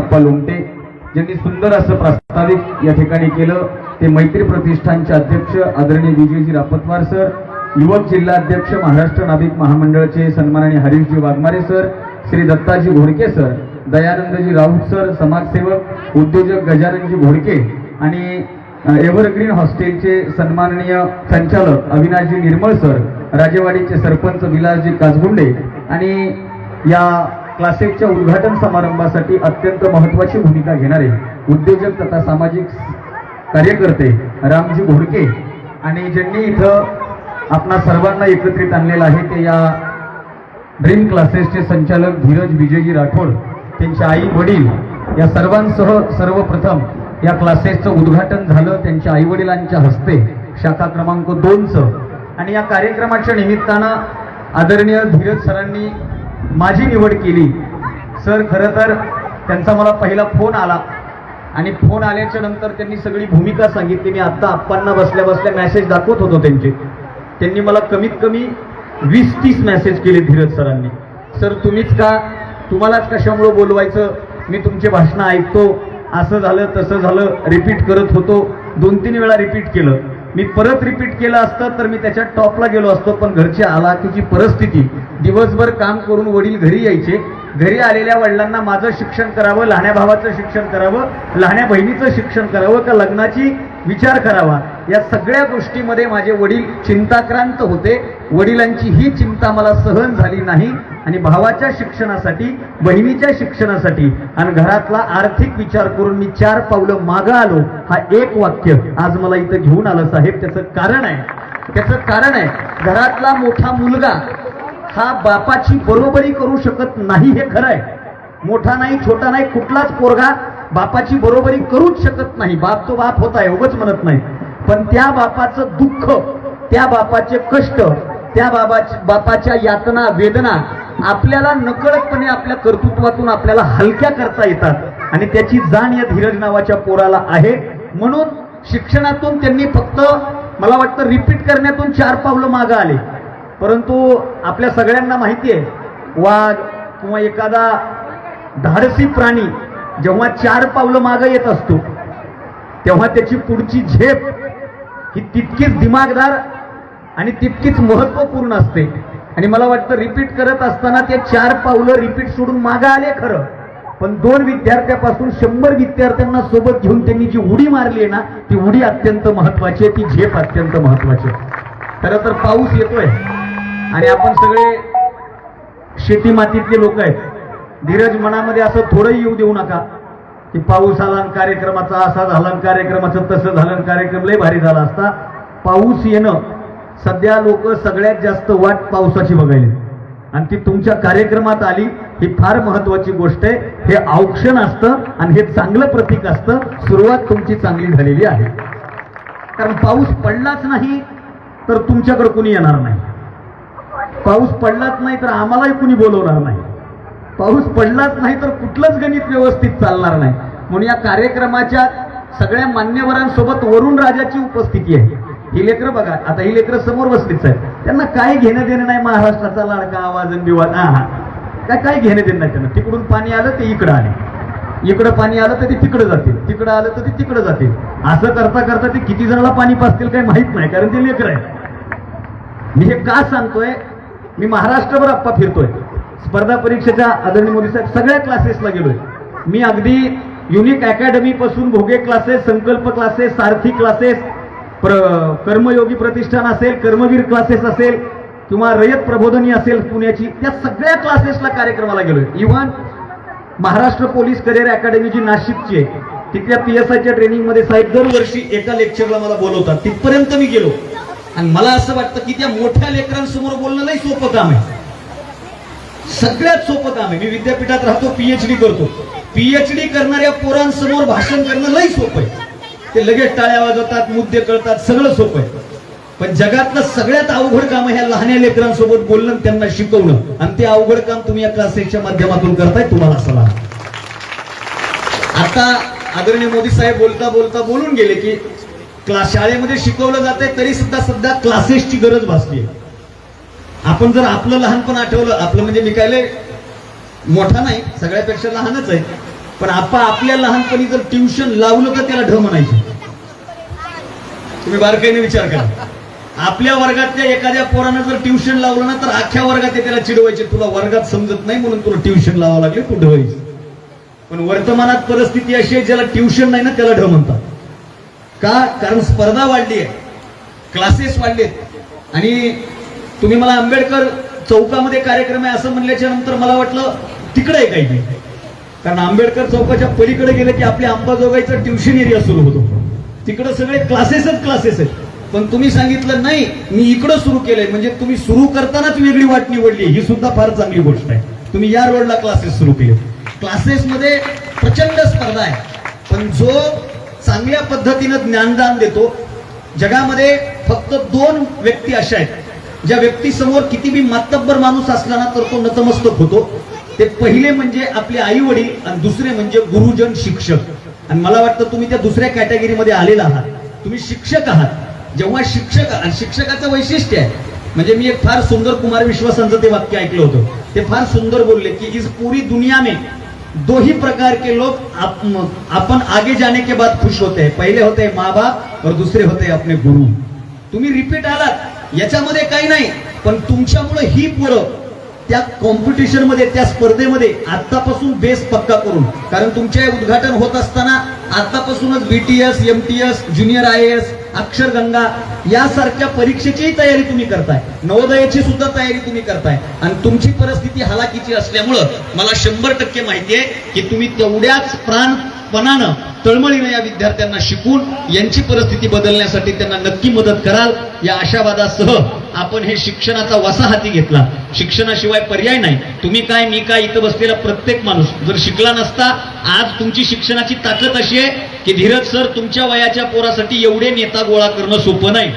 अप्पा लोमटे ज्यांनी सुंदर असं प्रास्ताविक या ठिकाणी केलं ते मैत्री प्रतिष्ठानचे अध्यक्ष आदरणीय विजयजी रापतवार सर युवक जिल्हाध्यक्ष महाराष्ट्र नाभिक महामंडळाचे सन्माननीय Harishji Waghmare sir Shri Dattaji Ghodke sir Dayanandji Raut sir समाजसेवक उद्योजक गजाननजी घोडके आणि एव्हरग्रीन हॉस्टेलचे सन्माननीय संचालक अविनाशजी निर्मळ सर राजेवाडीचे सरपंच विलासजी काजगुंडे आणि या क्लासेसच्या उद्घाटन समारंभासाठी अत्यंत महत्वाची भूमिका घेणारे उद्योजक तथा सामाजिक कार्यकर्ते रामजी घोडके आणि ज्यांनी इथं आपणा सर्वांना एकत्रित आणलेलं आहे ते या ड्रीम क्लासेसचे संचालक धीरज विजयजी राठोड त्यांचे आई वडील या सर्वांसह सर्वप्रथम या क्लासेसचं उद्घाटन झालं. त्यांच्या आई वडिलांच्या हस्ते शाखा क्रमांक दोनचं. आणि या कार्यक्रमाच्या निमित्तानं आदरणीय धीरज सरांनी माझी निवड केली. सर खरं तर त्यांचा मला पहिला फोन आला. आणि फोन आल्याच्यानंतर त्यांनी सगळी भूमिका सांगितली. मी आत्ता आप्पांना बसल्या बसल्या मेसेज दाखवत होतो त्यांचे. त्यांनी मला कमीत कमी वीस तीस मेसेज केले धीरज सरांनी. सर तुम्हीच का तुम्हालाच कशामुळं बोलवायचं? मी तुमचे भाषणं ऐकतो. असं झालं तसं झालं रिपीट करत होतो. दोन तीन वेळा रिपीट केलं. मी परत रिपीट केलं असतं तर मी त्याच्या टॉपला गेलो असतो पण घरची हालाकीची परिस्थिती. दिवसभर काम करून वडील घरी यायचे. घरी आलेल्या वडिलांना माझं शिक्षण करावं लहान्या भावाचं शिक्षण करावं लहान्या बहिणीचं शिक्षण करावं का लग्नाची विचार करावा. या सगळ्या गोष्टीमध्ये माझे वडील चिंताक्रांत होते. वडिलांची ही चिंता मला सहन झाली नाही. आणि भावाच्या शिक्षणासाठी बहिणीच्या शिक्षणासाठी आणि घरातला आर्थिक विचार करून मी चार पावलं मागं आलो हा एक वाक्य आज मला इथं घेऊन आलं साहेब. त्याचं कारण आहे. त्याचं कारण आहे घरातला मोठा मुलगा हा बापाची बरोबरी करू शकत नाही हे खरं आहे. मोठा नाही छोटा नाही कुठलाच पोरगा बापाची बरोबरी करूच शकत नाही. बाप तो बाप होता आहे उगच म्हणत नाही. पण त्या बापाचं दुःख त्या बापाचे कष्ट त्या बाबा बापाच्या यातना वेदना आपल्याला नकळतपणे आपल्या कर्तृत्वातून आपल्याला हलक्या करता येतात. आणि त्याची जाण या धीरज नावाच्या पोराला आहे. म्हणून शिक्षणातून त्यांनी फक्त मला वाटतं रिपीट करण्यातून चार पावलं मागं आले. परंतु आपल्या सगळ्यांना माहिती आहे वाघ किंवा एखादा धाडसी प्राणी जेव्हा चार पावलं मागं येत असतो तेव्हा त्याची पुढची झेप ही तितकीच दिमागदार आणि तितकीच महत्त्वपूर्ण असते. आणि मला वाटतं रिपीट करत असताना ते चार पावलं रिपीट सोडून मागं आले खरं. पण दोन विद्यार्थ्यापासून शंभर विद्यार्थ्यांना सोबत घेऊन त्यांनी जी उडी मारली आहे ना ती उडी अत्यंत महत्वाची आहे ती झेप अत्यंत महत्वाची आहे. खरं तर पाऊस येतोय. आणि आपण सगळे शेती मातीतले लोक आहेत. धीरज मनामध्ये असं थोडंही येऊ देऊ नका. की पाऊस आला कार्यक्रमाचा असा झाला कार्यक्रमाचं तसं झालं कार्यक्रम लय भारी झाला असता पाऊस येणं सध्या लोक सगळ्यात जास्त वाट पावसाची बघायली. आणि ती तुमच्या कार्यक्रमात आली ही फार महत्वाची गोष्ट आहे हे औक्षण असतं आणि हे चांगलं प्रतीक असतं सुरुवात तुमची चांगली झालेली आहे. कारण पाऊस पडलाच नाही तर तुमच्याकडे कुणी येणार नाही. पाऊस पडलाच नाही तर आम्हालाही कुणी बोलवणार नाही. पाऊस पडलाच नाही तर कुठलंच गणित व्यवस्थित चालणार नाही. म्हणून या कार्यक्रमाच्या सगळ्या मान्यवरांसोबत वरुण राजाची उपस्थिती आहे. ही लेकरं बघा आता ही लेकरं समोर बसलीच आहेत. त्यांना काय घेणं देणं नाही महाराष्ट्राचा लाडका आवाज बिवाज हा हा. काय काय घेणं देणं नाही त्यांना? तिकडून पाणी आलं ते इकडं आले. इकडं पाणी आलं तर ते तिकडं जातील. तिकडं आलं तर ते तिकडं जातील. असं करता करता ते किती जणांना पाणी पाचतील काही माहीत नाही कारण ते लेकर आहे मी हे का सांगतोय? मी महाराष्ट्रभर आप्पा फिरतोय. स्पर्धा परीक्षेच्या आदरणीय मोदी साहेब सगळ्या क्लासेसला गेलोय. मी अगदी युनिक अकॅडमी पासून भोगे क्लासेस संकल्प क्लासेस सारथी क्लासेस प्र कर्मयोगी प्रतिष्ठान असेल कर्मवीर क्लासेस असेल किंवा रयत प्रबोधनी असेल पुण्याची त्या सगळ्या क्लासेसला कार्यक्रमाला गेलोय. Even Maharashtra police career academy जी नाशिकची आहे तिथल्या पी एस आयच्या ट्रेनिंगमध्ये साहेब दरवर्षी एका लेक्चरला मला बोलवतात. तिथपर्यंत मी गेलो. आणि मला असं वाटतं की त्या मोठ्या लेकरांसमोर बोलणं लई सोपं काम आहे. सगळ्यात सोपं काम आहे. मी विद्यापीठात राहतो पीएचडी करतो. पीएचडी करणाऱ्या पोरांसमोर भाषण करणं लई सोपं आहे. ते लगेच टाळ्या वाजवतात मुद्दे कळतात सगळं सोपं आहे. पण जगातलं सगळ्यात अवघड काम ह्या लहान्या लेकरांसोबत बोलणं त्यांना शिकवणं. आणि ते अवघड काम तुम्ही या क्लासेसच्या माध्यमातून करताय तुम्हाला सलाह आता आदरणीय मोदी साहेब बोलता बोलता बोलून गेले की क्लास शाळेमध्ये शिकवलं जाते तरी सुद्धा सध्या क्लासेसची गरज भासली आपण जर आपलं लहानपण आठवलं आपलं म्हणजे मी काय मोठा नाही सगळ्यापेक्षा लहानच आहे. पण आपा आपल्या लहानपणी जर ट्युशन लावलं तर त्याला ढ म्हणायचे. तुम्ही बारकाईने विचार करा. आपल्या वर्गातल्या एखाद्या पोरानं जर ट्युशन लावलं ना तर अख्ख्या वर्गात ते त्याला चिडवायचे तुला वर्गात समजत नाही म्हणून तुला ट्युशन लावावं लागले तू ढवायचे पण वर्तमानात परिस्थिती अशी आहे ज्याला ट्युशन नाही ना त्याला ढ म्हणतात. का? कारण स्पर्धा वाढली आहे क्लासेस वाढलेत. आणि तुम्ही मला आंबेडकर चौकामध्ये कार्यक्रम आहे असं म्हणल्याच्या नंतर मला वाटलं तिकडे आहे काही नाही. कारण आंबेडकर चौकाच्या पलीकडे गेलं की आपल्या अंबाजोगाईचा ट्युशन एरिया सुरू होतो. तिकडे सगळे क्लासेसच क्लासेस आहेत. पण तुम्ही सांगितलं नाही मी इकडं सुरू केलंय. म्हणजे तुम्ही सुरू करतानाच वेगळी वाट निवडली. ही सुद्धा फार चांगली गोष्ट आहे. तुम्ही या रोडला क्लासेस सुरू केले. क्लासेसमध्ये प्रचंड स्पर्धा आहे. पण जो चांगल्या पद्धतीनं ज्ञानदान देतो जगामध्ये फक्त दोन व्यक्ती अशा आहेत. ज्या व्यक्तीसमोर किती बी मातब्बर माणूस असला ना तर तो नतमस्तक होतो. ते पहिले म्हणजे आपले आई वडील आणि दुसरे म्हणजे गुरुजन शिक्षक. आणि मला वाटतं तुम्ही त्या दुसऱ्या कॅटेगरीमध्ये आलेला आहात. तुम्ही शिक्षक आहात. जेव्हा शिक्षक आणि शिक्षकाचं वैशिष्ट्य आहे म्हणजे मी एक फार सुंदर कुमार विश्वासांचं ते वाक्य ऐकलं होतं. ते फार सुंदर बोलले की इस पूरी दुनिया में दो ही प्रकार के लोग आप, अपन आगे जाने के बाद खुश होते हैं. पहिले होते हैं माँ बाप और दूसरे होते हैं अपने गुरु. तुम्ही रिपीट आलात. याच्यामध्ये काही नाही पण तुमच्यामुळे ही पोरं त्या कॉम्पिटिशनमध्ये त्या स्पर्धेमध्ये आतापासून बेस पक्का करून कारण तुमचे उद्घाटन होत असताना आतापासूनच BTS MTS junior I S Aksharganga यासारख्या परीक्षेचीही तयारी तुम्ही करताय. नवोदयाची सुद्धा तयारी तुम्ही करताय. आणि तुमची परिस्थिती हालाकीची असल्यामुळं मला शंभर टक्के माहिती आहे की तुम्ही तेवढ्याच प्राणपणानं तळमळीनं या विद्यार्थ्यांना शिकून यांची परिस्थिती बदलण्यासाठी त्यांना नक्की मदत कराल या आशावादासह आपण हे शिक्षणाचा वसा हाती घेतला. शिक्षणाशिवाय पर्याय नाही. तुम्ही काय मी काय इथं बसलेला प्रत्येक माणूस जर शिकला नसता आज तुमची शिक्षणाची ताकद अशी आहे की धीरज सर तुमच्या वयाच्या पोरासाठी एवढे नेता गोळा करणं सोपं नाही.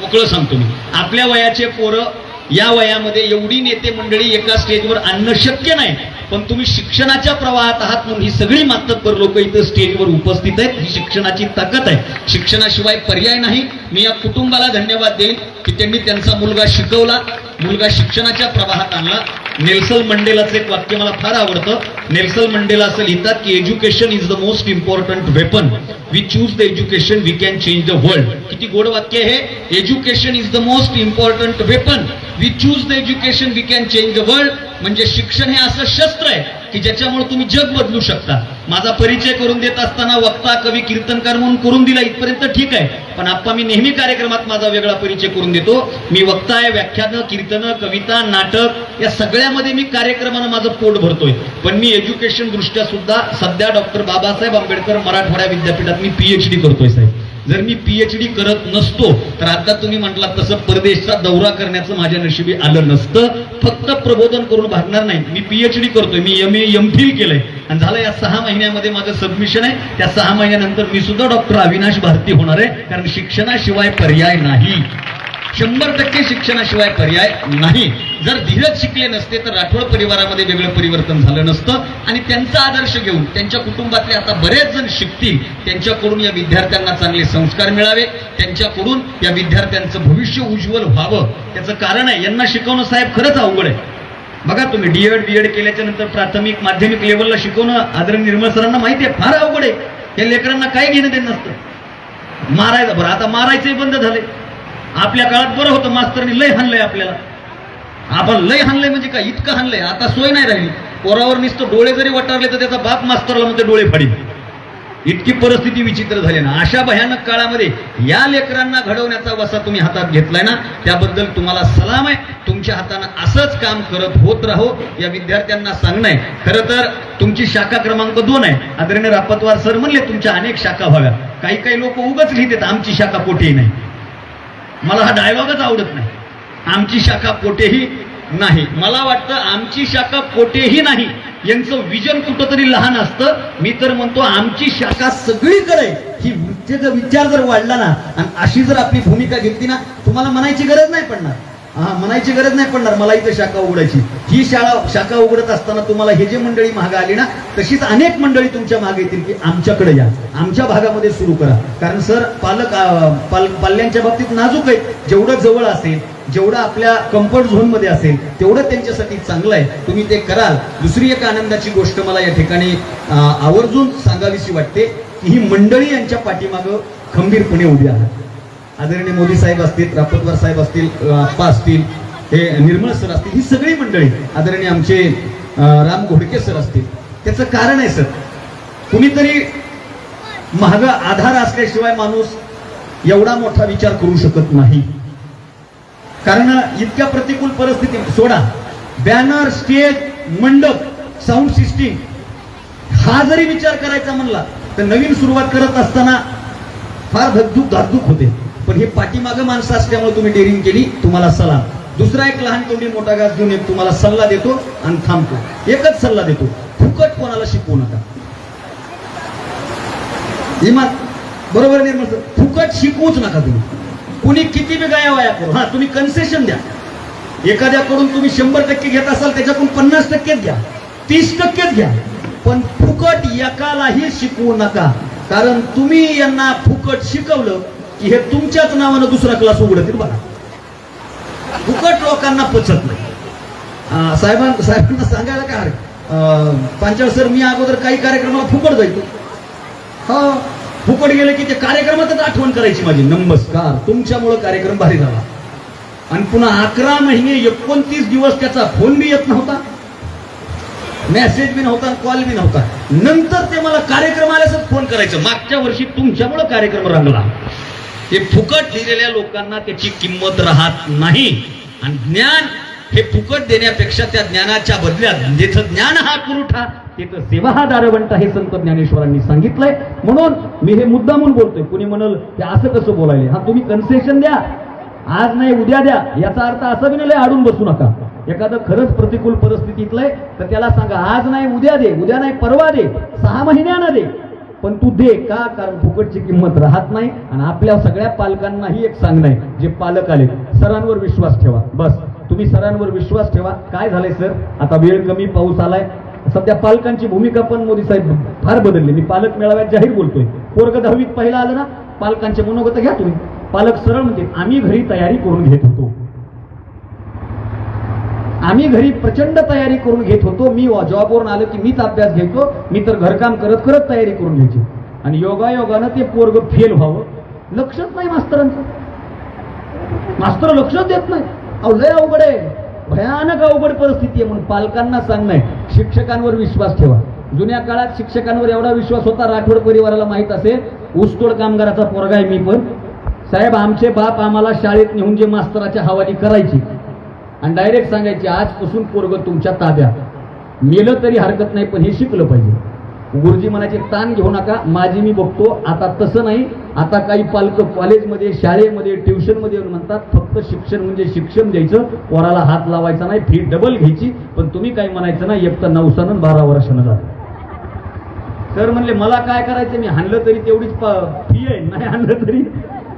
मोकळं सांगतो मी. आपल्या वयाचे पोरं या वयामध्ये एवढी नेते मंडळी एका स्टेजवर आणणं शक्य नाही. पण तुम्ही शिक्षणाच्या प्रवाहात आहात म्हणून ही सगळी मातब्बर लोक इथं स्टेजवर उपस्थित आहेत. ही शिक्षणाची ताकद आहे. शिक्षणाशिवाय पर्याय नाही. मी या कुटुंबाला धन्यवाद देईन की त्यांनी त्यांचा मुलगा शिकवला मुलगा शिक्षणाच्या प्रवाहात आणला. नेल्सन मंडेलाचं एक वाक्य मला फार आवडतं. नेल्सन मंडेला असं लिहितात की education is the most important weapon we choose the education we can change the world किती गोड वाक्य हे. Education is the most important weapon we choose the education we can change the world म्हणजे शिक्षण हे असं शस्त्र आहे. की ज्याच्यामुळे तुम्ही जग बदलू शकता. माझा परिचय करून देत असताना वक्ता कवी कीर्तनकार म्हणून करून दिला इथपर्यंत ठीक आहे. पण आप्पा मी नेहमी कार्यक्रमात माझा वेगळा परिचय करून देतो. मी वक्ता आहे व्याख्यानं कीर्तनं कविता नाटक या सगळ्यामध्ये मी कार्यक्रमानं माझं पोट भरतोय. पण मी एज्युकेशन दृष्ट्या सुद्धा सध्या डॉक्टर बाबासाहेब आंबेडकर मराठवाडा विद्यापीठात मी पीएचडी करतोय साहेब. जर मी पीएचडी करत नसतो तर आता तुम्ही म्हटलात तसं परदेशचा दौरा करण्याचं माझ्या नशिबी आलं नसतं. फक्त प्रबोधन करून भागणार नाही. मी पीएचडी करतोय. मी एम ए एम फिल केलंय. आणि झालं या सहा महिन्यामध्ये माझं सबमिशन आहे. त्या सहा महिन्यानंतर मी सुद्धा डॉक्टर अविनाश भारती होणार आहे. कारण शिक्षणाशिवाय पर्याय नाही. शंभर टक्के शिक्षणाशिवाय पर्याय नाही. जर धीरज शिकले नसते तर राठोड परिवारामध्ये वेगळं परिवर्तन झालं नसतं. आणि त्यांचा आदर्श घेऊन त्यांच्या कुटुंबातले आता बरेच जण शिकतील त्यांच्याकडून या विद्यार्थ्यांना चांगले संस्कार मिळावे त्यांच्याकडून या विद्यार्थ्यांचं भविष्य उज्ज्वल व्हावं. त्याचं कारण आहे यांना शिकवणं साहेब खरंच अवघड आहे. बघा तुम्ही डीएड बीएड केल्याच्यानंतर प्राथमिक माध्यमिक लेवलला शिकवणं आदरणीय निर्मळ सरांना माहिती आहे फार अवघड आहे. या लेकरांना काय घेणं देणं नसतं. मारायचं बरं आता मारायचंही बंद झाले आपल्या काळात बरं होतं मास्तरनी लय हाणलंय आपल्याला. आपण लय हाणलंय म्हणजे काय? इतकं हाणलंय. आता सोय नाही राहिली. पोरावर नुसतं डोळे जरी वटारले तर त्याचा बाप मास्तरला म्हणते डोळे फाडी इतकी परिस्थिती विचित्र झाली ना. अशा भयानक काळामध्ये या लेकरांना घडवण्याचा वसा तुम्ही हातात घेतलाय ना त्याबद्दल तुम्हाला सलाम आहे. तुमच्या हातानं असंच काम करत होत राहो या विद्यार्थ्यांना सांगणं आहे. खरं तर तुमची शाखा क्रमांक दोन आहे. आदरणीय रापतवार सर म्हणले तुमच्या अनेक शाखा व्हाव्या. काही काही लोक उगच लिहितात आमची शाखा कोठेही नाही. मला हा डायलॉगच आवडत नाही. आमची शाखा कोठेही नाही. मला वाटतं आमची शाखा कोठेही नाही. यांचं विजन कुठंतरी लहान असतं. मी तर म्हणतो आमची शाखा सगळीकडे ही वृत्तीचा विचार जर वाढला ना आणि अशी जर आपली भूमिका घेतली ना तुम्हाला म्हणायची गरज नाही पडणार. हा म्हणायची गरज नाही पडणार मला इथं शाखा उघडायची. ही शाळा शाखा उघडत असताना तुम्हाला हे जे मंडळी महाग आली ना तशीच अनेक मंडळी तुमच्या मागे येतील की आमच्याकडे या. आमच्या भागामध्ये सुरू करा. कारण सर पालक पाल पाल्यांच्या बाबतीत नाजूक आहेत. जेवढं जवळ असेल जेवढं आपल्या कम्फर्ट झोनमध्ये असेल तेवढं त्यांच्यासाठी चांगलं आहे. तुम्ही ते कराल. दुसरी एक आनंदाची गोष्ट मला या ठिकाणी आवर्जून सांगावीशी वाटते की ही मंडळी यांच्या पाठीमागं खंबीरपणे उभी आहात. आदरणीय मोदी साहेब असतील रापतवार साहेब असतील अं, आप्पा असतील हे निर्मळ सर असतील ही सगळी मंडळी आदरणीय आमचे राम घोडके सर असतील. त्याचं कारण आहे सर कुणीतरी महाग आधार असल्याशिवाय माणूस एवढा मोठा विचार करू शकत नाही. कारण इतक्या प्रतिकूल परिस्थिती सोडा. बॅनर स्टेज मंडप साऊंड सिस्टीम हा जरी विचार करायचा म्हणला तर नवीन सुरुवात करत असताना फार धकधूक धाकधूक होते. पण हे पाठीमागं माणसं असल्यामुळे तुम्ही डेअरिंग केली तुम्हाला सलाम दुसरा एक लहान तोंडी मोठा घास घेऊन एक तुम्हाला सल्ला देतो आणि थांबतो. एकच सल्ला देतो. फुकट कोणाला शिकवू नका. इमान बरोबर निर्मळ फुकट शिकवूच नका तुम्ही. कुणी किती बी गाया वाया करू. हा तुम्ही कन्सेशन द्या. एखाद्याकडून तुम्ही शंभर टक्के घेत असाल त्याच्याकडून पन्नास टक्केच घ्या. तीस टक्केच घ्या. पण फुकट एकालाही शिकवू नका. कारण तुम्ही यांना फुकट शिकवलं की हे तुमच्याच नावानं दुसरा क्लास उघडतील बघा. फुकट लोकांना पचत नाही. साहेबां साहेबांना सांगायला काय अं, पांचाळ सर मी अगोदर काही कार्यक्रमाला फुकट जायचो. हा फुकट गेले की ते कार्यक्रमातच आठवण करायची माझी. नमस्कार. तुमच्यामुळं कार्यक्रम भारी झाला. आणि पुन्हा अकरा महिने एकोणतीस दिवस त्याचा फोन बी येत नव्हता. मेसेज बी नव्हता कॉल बी नव्हता. नंतर ते मला कार्यक्रम आल्यासच फोन करायचं. मागच्या वर्षी तुमच्यामुळं कार्यक्रम रंगला. ते फुकट लिहिलेल्या लोकांना त्याची किंमत राहत नाही. आणि ज्ञान हे फुकट देण्यापेक्षा त्या ज्ञानाच्या बदल्यात. जिथं ज्ञान हा पुरवठा तिथं सेवा हा दारवंट हे संत ज्ञानेश्वरांनी सांगितलंय. म्हणून मी हे मुद्दामून बोलतोय. कुणी म्हणल ते असं कसं बोलायले? हा तुम्ही कन्सेशन द्या. आज नाही उद्या द्या. याचा अर्थ असं बी नाही आडून बसू नका. एखादं खरंच प्रतिकूल परिस्थितीतलंय तर त्याला सांगा आज नाही उद्या दे उद्या नाही परवा दे सहा महिन्यानं दे. पण तू दे का? कारण फुकटची किंमत राहत नाही आणि आपल्या सगळ्या पालकांनाही एक सांगणं आहे जे पालक आले सरांवर विश्वास ठेवा. बस. तुम्ही सरांवर विश्वास ठेवा. काय झालंय सर? आता वेळ कमी पाऊस आलाय. सध्या पालकांची भूमिका पण मोदी साहेब फार बदलली. मी पालक मेळाव्यात जाहीर बोलतोय. पोरग दहावीत पहिला आलं ना पालकांचे मनोगत घ्या तुम्ही. पालक सरळ म्हणते आम्ही घरी तयारी करून घेत होतो. आम्ही घरी प्रचंड तयारी करून घेत होतो. मी जॉबवरून आलो की मीच अभ्यास घेतो. मी तर घरकाम करत करत तयारी करून घ्यायची. आणि योगायोगानं ते पोरग फेल व्हावं. लक्षच नाही मास्तरांचं. मास्तर लक्षच देत नाही. अहो लय अवघड आहे. भयानक अवघड परिस्थिती आहे म्हणून पालकांना सांगणं आहे. शिक्षकांवर विश्वास ठेवा. जुन्या काळात शिक्षकांवर एवढा विश्वास होता राठोड परिवाराला माहीत असेल ऊसतोड कामगाराचा पोरगा आहे मी पण. साहेब आमचे बाप आम्हाला शाळेत नेऊन जे मास्तराच्या हवाली करायची आणि डायरेक्ट सांगायचे आजपासून पोरग तुमच्या ताब्यात मेलं तरी हरकत नाही पण हे शिकलं पाहिजे. गुरुजी म्हणायचे ताण घेऊ नका माझी मी बघतो आता तसं नाही आता काही पालक कॉलेजमध्ये शाळेमध्ये ट्युशनमध्ये येऊन म्हणतात फक्त शिक्षण म्हणजे शिक्षण द्यायचं पोराला हात लावायचा नाही फी डबल घ्यायची पण तुम्ही काय म्हणायचं नाही एक तर नवसानं बारा वर्षानं झालं सर म्हणले मला काय करायचं? मी हाणलं तरी तेवढीच फी आहे. नाही हाणलं तरी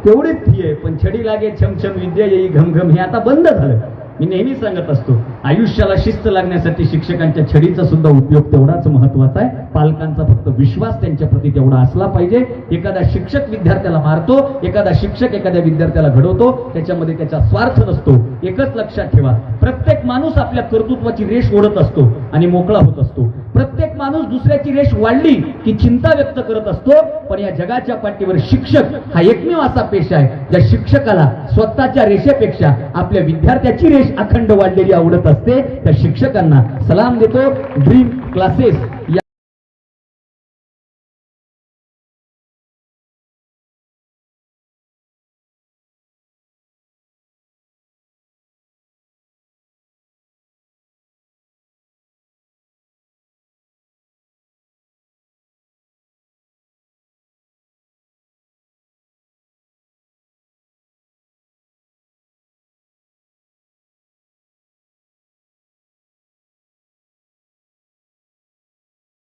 तेवढीच फी आहे पण छडी लागे छमछम विद्या येई घमघम हे आता बंद झालं. मी नेहमी सांगत असतो आयुष्याला शिस्त लागण्यासाठी शिक्षकांच्या छडीचा सुद्धा उपयोग तेवढाच महत्त्वाचा आहे. पालकांचा फक्त विश्वास त्यांच्या प्रती तेवढा असला पाहिजे. एखादा शिक्षक विद्यार्थ्याला मारतो एखादा शिक्षक एखाद्या विद्यार्थ्याला घडवतो त्याच्यामध्ये त्याचा स्वार्थ नसतो. एकच लक्षात ठेवा प्रत्येक माणूस आपल्या कर्तृत्वाची रेष ओढत असतो आणि मोकळा होत असतो. प्रत्येक माणूस दुसऱ्याची रेष वाढली की चिंता व्यक्त करत असतो पण या जगाच्या पाठीवर शिक्षक हा एकमेव असा पेशा आहे ज्या शिक्षकाला स्वतःच्या रेषेपेक्षा आपल्या विद्यार्थ्याची रेष अखंड वाढलेली आवडत असते त्या शिक्षकांना सलाम देतो. ड्रीम क्लासेस या